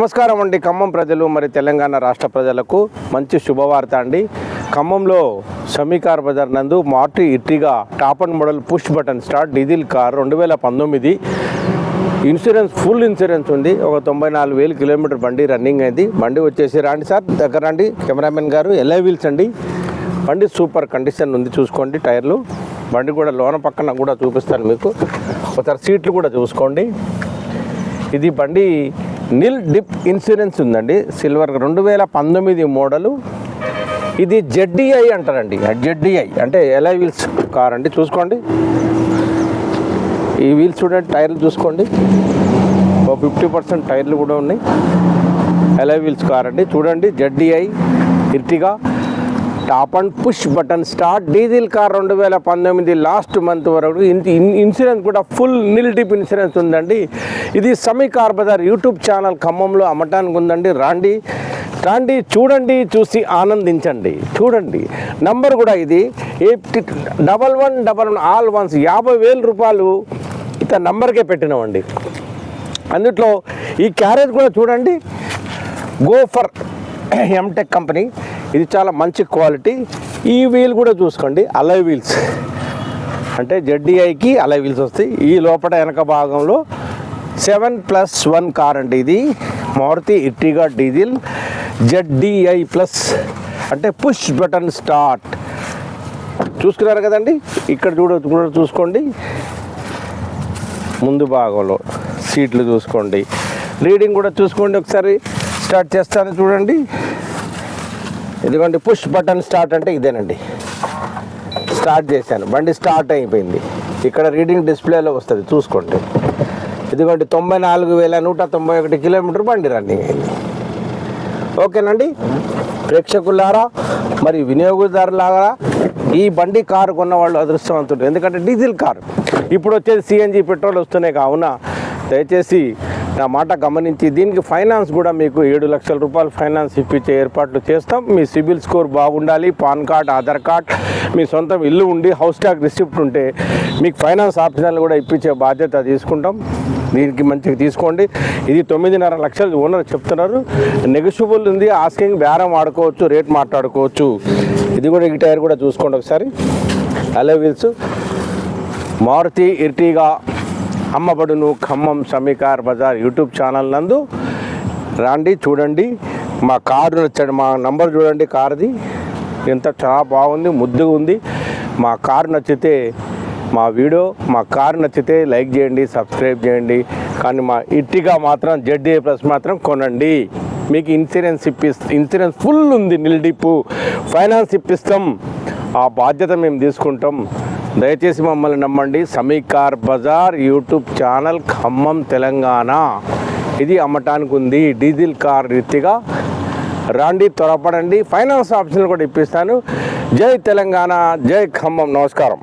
నమస్కారం అండి. ఖమ్మం ప్రజలు మరి తెలంగాణ రాష్ట్ర ప్రజలకు మంచి శుభవార్త అండి. ఖమ్మంలో సమీకార్ బజార్ నందు Maruti Ertiga top end model push button start diesel car రెండు వేల పంతొమ్మిది. ఇన్సూరెన్స్ ఫుల్ ఇన్సూరెన్స్ ఉంది. ఒక తొంభై నాలుగు వేలు కిలోమీటర్ బండి రన్నింగ్ అయింది. బండి వచ్చేసి రాండి సార్ దగ్గర రండి. కెమెరామెన్ గారు ఎల్ఐ వీల్స్ అండి. బండి సూపర్ కండిషన్ ఉంది చూసుకోండి టైర్లు. బండి కూడా లోన పక్కన కూడా చూపిస్తాను మీకు. ఒకసారి సీట్లు కూడా చూసుకోండి. ఇది బండి నిల్ డిప్ ఇన్సూరెన్స్ ఉందండి. సిల్వర్ రెండు వేల పంతొమ్మిది మోడలు. ఇది జెడ్డిఐ అంటారండి. జెడ్డిఐ అంటే ఎలా వీల్స్ కార్ అండి? చూసుకోండి. ఈ వీల్స్ చూడండి టైర్లు చూసుకోండి. ఓ ఫిఫ్టీ పర్సెంట్ టైర్లు కూడా ఉన్నాయి. ఎలా వీల్స్ కార్ అండి? చూడండి ZDI Ertiga. Top and push button start diesel car రెండు వేల పంతొమ్మిది లాస్ట్ మంత్ వరకు ఇన్సూరెన్స్ కూడా ఫుల్ నిల్ డిప్ ఇన్సూరెన్స్ ఉందండి. ఇది Sami car bazaar YouTube channel ఖమ్మంలో అమ్మటానికి ఉందండి. రాండి. రాండి చూడండి చూసి ఆనందించండి. చూడండి. నంబర్ కూడా ఇది. Eight double one double one all ones యాభై వేల రూపాయలు ఇతని నంబర్కే పెట్టినామండి. అందుట్లో ఈ క్యారేజ్ కూడా చూడండి. గో ఫర్ ఎంటెక్ కంపెనీ ఇది చాలా మంచి క్వాలిటీ. ఈ వీల్ కూడా చూసుకోండి అలై వీల్స్ అంటే జెడ్డీఐకి అలై వీల్స్ వస్తాయి. ఈ లోపల వెనక భాగంలో సెవెన్ ప్లస్ వన్ కార్ అండి ఇది. Maruti Ertiga diesel ZDI plus. అంటే పుష్ బటన్ స్టార్ట్ చూసుకున్నారు కదండి? ఇక్కడ చూడ కూడా చూసుకోండి. ముందు భాగంలో సీట్లు చూసుకోండి. రీడింగ్ కూడా చూసుకోండి ఒకసారి. స్టార్ట్ చేస్తాను చూడండి. ఇదిగోండి పుష్ బటన్ స్టార్ట్ అంటే ఇదేనండి. స్టార్ట్ చేశాను. బండి స్టార్ట్ అయిపోయింది. ఇక్కడ రీడింగ్ డిస్ప్లేలో వస్తుంది చూసుకోండి. ఇదిగోండి తొంభై నాలుగు వేల నూట తొంభై ఒకటి కిలోమీటర్ బండి రన్నింగ్ అయింది. ఓకేనండి? ప్రేక్షకులారా మరి వినియోగదారులారా ఈ బండి కారు కొన్న వాళ్ళు అదృష్టవంతులు. ఎందుకంటే డీజిల్ కారు. ఇప్పుడు వచ్చేది సిఎన్జి పెట్రోల్ వస్తున్నాయి కావున దయచేసి నా మాట గమనించి దీనికి ఫైనాన్స్ కూడా మీకు ఏడు లక్షల రూపాయలు ఫైనాన్స్ ఇప్పించే ఏర్పాట్లు చేస్తాం. మీ సిబిల్ స్కోర్ బాగుండాలి పాన్ కార్డ్ ఆధార్ కార్డ్ మీ సొంతం ఇల్లు ఉండి హౌస్ ట్యాక్ రిసిప్ట్ ఉంటే మీకు ఫైనాన్స్ ఆప్షన్లు కూడా ఇప్పించే బాధ్యత తీసుకుంటాం. దీనికి మంచిగా తీసుకోండి. ఇది తొమ్మిదిన్నర లక్షలు ఓనర్ చెప్తున్నారు. నెగోషియబుల్ ఉంది ఆస్కింగ్ బేరం ఆడుకోవచ్చు రేట్ మాట్లాడుకోవచ్చు. ఇది కూడా ఈ టైర్ కూడా చూసుకోండి ఒకసారి. అలే వీల్స్. మారుతి ఇర్టీగా అమ్మబడును ఖమ్మం సమీకార్ బజార్ యూట్యూబ్ ఛానల్ నందు. రండి చూడండి. మా కారు నచ్చండి మా నంబర్ చూడండి కారుది ఎంత చాలా బాగుంది ముద్దుగా ఉంది. మా కారు నచ్చితే మా వీడియో మా కారు నచ్చితే లైక్ చేయండి సబ్స్క్రైబ్ చేయండి. కానీ మా ఇట్టిగా మాత్రం జెడ్డీఏ ప్లస్ మాత్రం కొనండి. మీకు ఇన్సూరెన్స్ ఇప్పిస్తా ఇన్సూరెన్స్ ఫుల్ ఉంది నిల్డిప్పు ఫైనాన్స్ ఇప్పిస్తాం. ఆ బాధ్యత మేము తీసుకుంటాం. దయచేసి మమ్మల్ని నమ్మండి. Sami car Bazaar YouTube channel Khammam Telangana. ఇది అమ్మటానికి ఉంది. డీజిల్ కార్ రీతిగా. రాండి త్వరపడండి. ఫైనాన్స్ ఆప్షన్లు కూడా ఇప్పిస్తాను. జై తెలంగాణ జై ఖమ్మం. నమస్కారం.